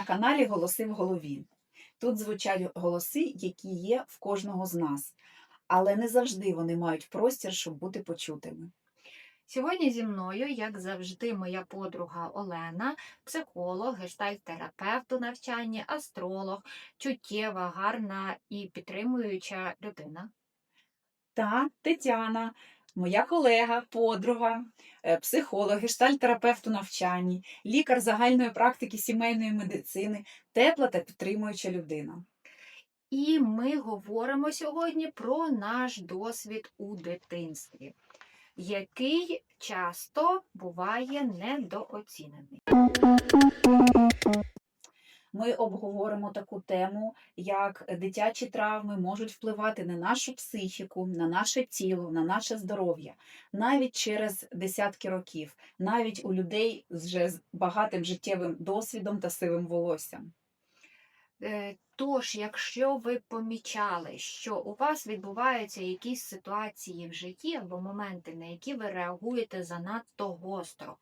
на каналі Голоси в голові. Тут звучать голоси, які є в кожного з нас, але не завжди вони мають простір, щоб бути почутими. Сьогодні зі мною, як завжди, моя подруга Олена, психолог, гештальт-терапевт у навчанні, астролог, чуттєва, гарна і підтримуюча людина. Та Тетяна, моя колега, подруга, е, психолог, гештальт-терапевт у навчанні, лікар загальної практики сімейної медицини, тепла та підтримуюча людина. І ми говоримо сьогодні про наш досвід у дитинстві, який часто буває недооцінений. Обговоримо таку тему, як дитячі травми можуть впливати на нашу психіку, на наше тіло, на наше здоров'я, навіть через десятки років, навіть у людей вже з багатим життєвим досвідом та сивим волоссям. Е, Тож, якщо ви помічали, що у вас відбуваються якісь ситуації в житті або моменти, на які ви реагуєте занадто гостро,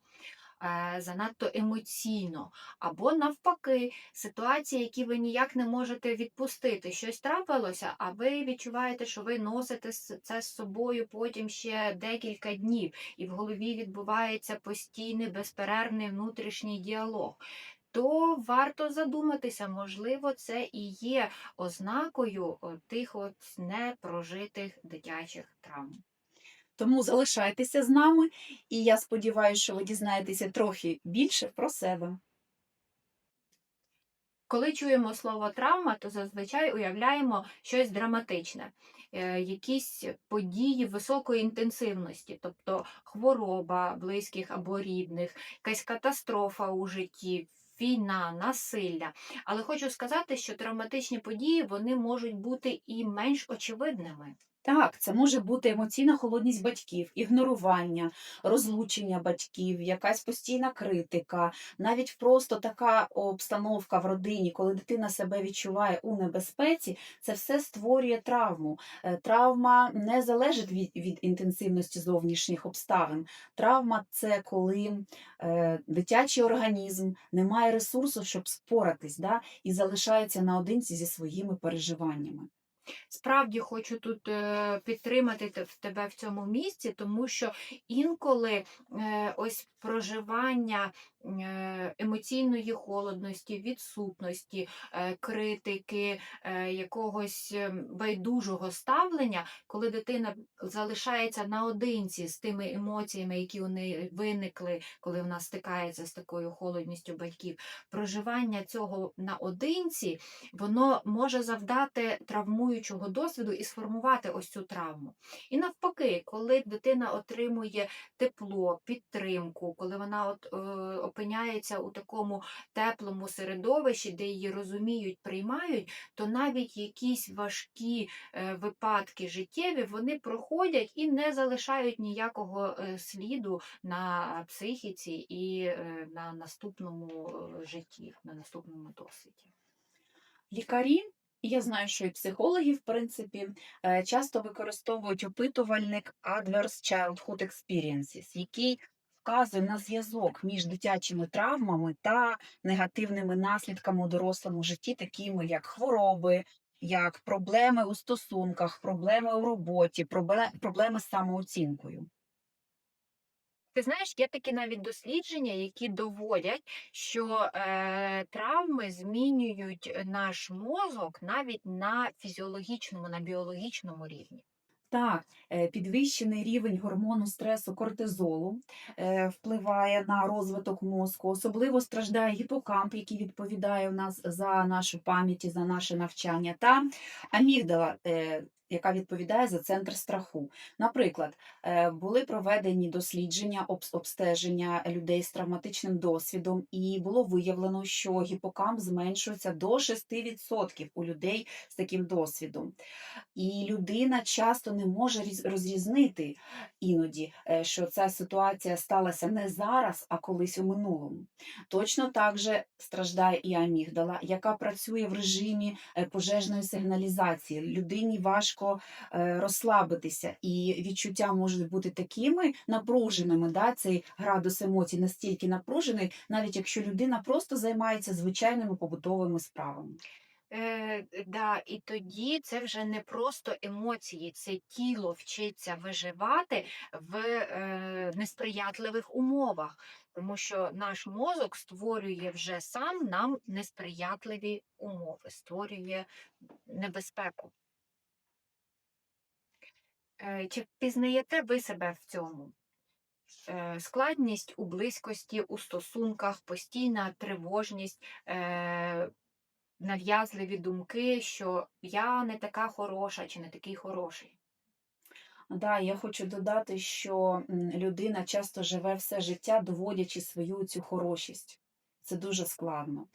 занадто емоційно, або навпаки, ситуації, які ви ніяк не можете відпустити, щось трапилося, а ви відчуваєте, що ви носите це з собою потім ще декілька днів, і в голові відбувається постійний безперервний внутрішній діалог. То варто задуматися, можливо, це і є ознакою тих от непрожитих дитячих травм. Тому залишайтеся з нами, і я сподіваюся, що ви дізнаєтеся трохи більше про себе. Коли чуємо слово травма, то зазвичай уявляємо щось драматичне, е, якісь події високої інтенсивності, тобто хвороба близьких або рідних, якась катастрофа у житті. Війна, насилля. Але хочу сказати, що травматичні події вони можуть бути і менш очевидними. Так, це може бути емоційна холодність батьків, ігнорування, розлучення батьків, якась постійна критика, навіть просто така обстановка в родині, коли дитина себе відчуває у небезпеці, це все створює травму. Е, Травма не залежить від, від інтенсивності зовнішніх обставин. Травма це коли е, дитячий організм не має ресурсу, щоб споратись, да, і залишається наодинці зі своїми переживаннями. Справді хочу тут е, підтримати в тебе в цьому місці, тому що інколи е, ось проживання е, емоційної холодності, відсутності, критики, якогось байдужого ставлення, коли дитина залишається наодинці з тими емоціями, які у неї виникли, коли вона стикається з такою холодністю батьків, проживання цього наодинці воно може завдати травмуючого досвіду і сформувати ось цю травму. І навпаки, коли дитина отримує тепло, підтримку, коли вона от, е, опиняється у такому теплому середовищі, де її розуміють, приймають, то навіть якісь важкі е, випадки життєві вони проходять і не залишають ніякого е, сліду на психіці і е, на наступному е, житті, на наступному досвіді. Лікарі, я знаю, що і психологи, в принципі, е, часто використовують опитувальник Adverse Childhood Experiences, який вказує на зв'язок між дитячими травмами та негативними наслідками у дорослому житті, такими як хвороби, як проблеми у стосунках, проблеми у роботі, проблеми з самооцінкою. Ти знаєш, є такі навіть дослідження, які доводять, що е, травми змінюють наш мозок навіть на фізіологічному, на біологічному рівні. Так, е, підвищений рівень гормону стресу кортизолу е, впливає на розвиток мозку. Особливо страждає гіпокамп, який відповідає у нас за нашу пам'ять і за наше навчання, та амігдала, е, яка відповідає за центр страху. Наприклад, е, були проведені дослідження, обстеження людей з травматичним досвідом, і було виявлено, що гіпокамп зменшується до 6% у людей з таким досвідом. І людина часто не може розрізнити іноді, е, що ця ситуація сталася не зараз, а колись у минулому. Точно так же страждає і амігдала, яка працює в режимі е, пожежної сигналізації. Людині важко важко е, розслабитися, і відчуття можуть бути такими напруженими. Да? Цей градус емоцій настільки напружений, навіть якщо людина просто займається звичайними побутовими справами. Е, да, і тоді це вже не просто емоції, це тіло вчиться виживати в е, несприятливих умовах, тому що наш мозок створює вже сам нам несприятливі умови, створює небезпеку. Е, Чи впізнаєте ви себе в цьому? Е, Складність у близькості, у стосунках, постійна тривожність, е, нав'язливі думки, що я не така хороша чи не такий хороший. Да, я хочу додати, що людина часто живе все життя, доводячи свою цю хорошість. Це дуже складно.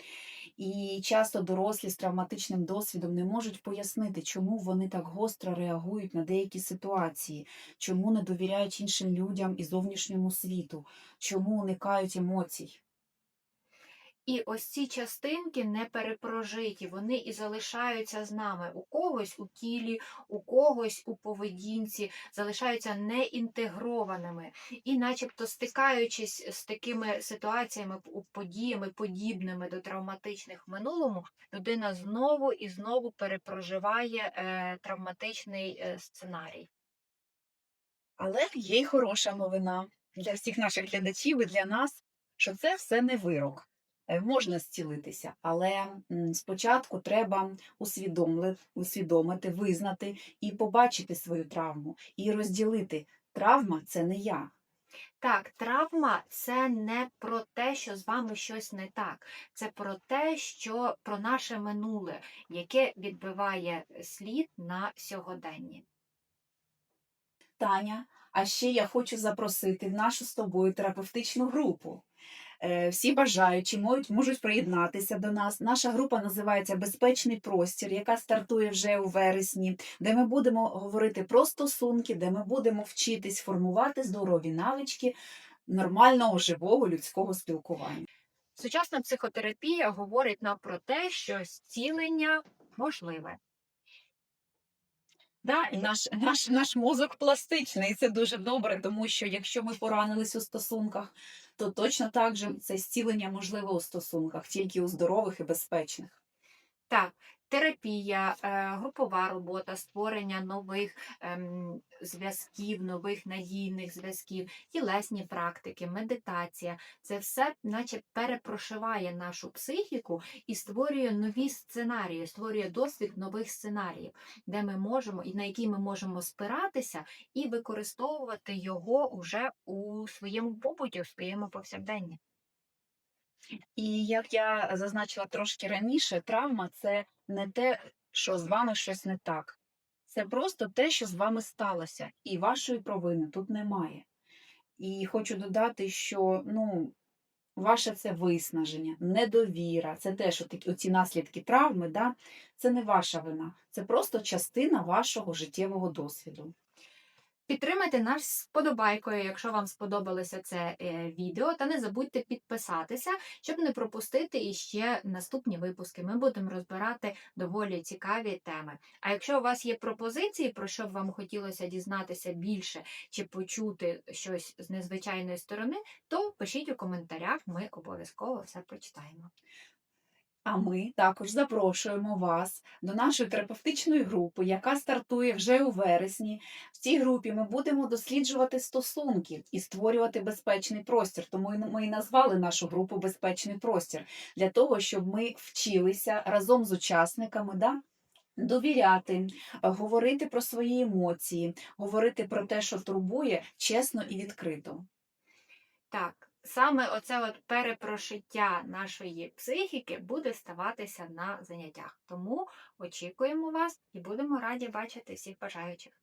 І часто дорослі з травматичним досвідом не можуть пояснити, чому вони так гостро реагують на деякі ситуації, чому не довіряють іншим людям і зовнішньому світу, чому уникають емоцій. І ось ці частинки не перепрожиті, вони і залишаються з нами. У когось у тілі, у когось у поведінці, залишаються неінтегрованими. І начебто стикаючись з такими ситуаціями, подіями, подібними до травматичних в минулому, людина знову і знову перепроживає е, травматичний е, сценарій. Але є й хороша новина для всіх наших глядачів і для нас, що це все не вирок. Е, Можна зцілитися, але спочатку треба усвідомити, визнати і побачити свою травму, і розділити. Травма це не я. Так, травма це не про те, що з вами щось не так. Це про те, що про наше минуле, яке відбиває слід на сьогоденні. Таня, а ще я хочу запросити в нашу з тобою терапевтичну групу. Е, Всі бажаючі можуть, можуть приєднатися до нас. Наша група називається Безпечний простір, яка стартує вже у вересні, де ми будемо говорити про стосунки, де ми будемо вчитись формувати здорові навички нормального живого людського спілкування. Сучасна психотерапія говорить нам про те, що зцілення можливе. Да, і наш, наш, наш мозок пластичний, і це дуже добре, тому що якщо ми поранились у стосунках, то точно так же це зцілення можливе у стосунках, тільки у здорових і безпечних. Так, терапія, е, групова робота, створення нових ем, зв'язків, нових надійних зв'язків, тілесні практики, медитація це все, наче перепрошиває нашу психіку і створює нові сценарії, створює досвід нових сценаріїв, де ми можемо і на які ми можемо спиратися і використовувати його уже у своєму побуті, у своєму повсякденні. І як я зазначила трошки раніше, травма це не те, що з вами щось не так. Це просто те, що з вами сталося, і вашої провини тут немає. І хочу додати, що ну, ваше це виснаження, недовіра, це теж оті, оці наслідки травми, да? це не ваша вина, це просто частина вашого життєвого досвіду. Підтримайте нас сподобайкою, якщо вам сподобалося це е, відео, та не забудьте підписатися, щоб не пропустити іще наступні випуски. Ми будемо розбирати доволі цікаві теми. А якщо у вас є пропозиції, про що б вам хотілося дізнатися більше чи почути щось з незвичайної сторони, то пишіть у коментарях, ми обов'язково все прочитаємо. А ми також запрошуємо вас до нашої терапевтичної групи, яка стартує вже у вересні. В цій групі ми будемо досліджувати стосунки і створювати безпечний простір. Тому ми і назвали нашу групу Безпечний простір для того, щоб ми вчилися разом з учасниками. Да? Довіряти, говорити про свої емоції, говорити про те, що турбує, чесно і відкрито. Так, саме оце от перепрошиття нашої психіки буде ставатися на заняттях. Тому очікуємо вас і будемо раді бачити всіх бажаючих.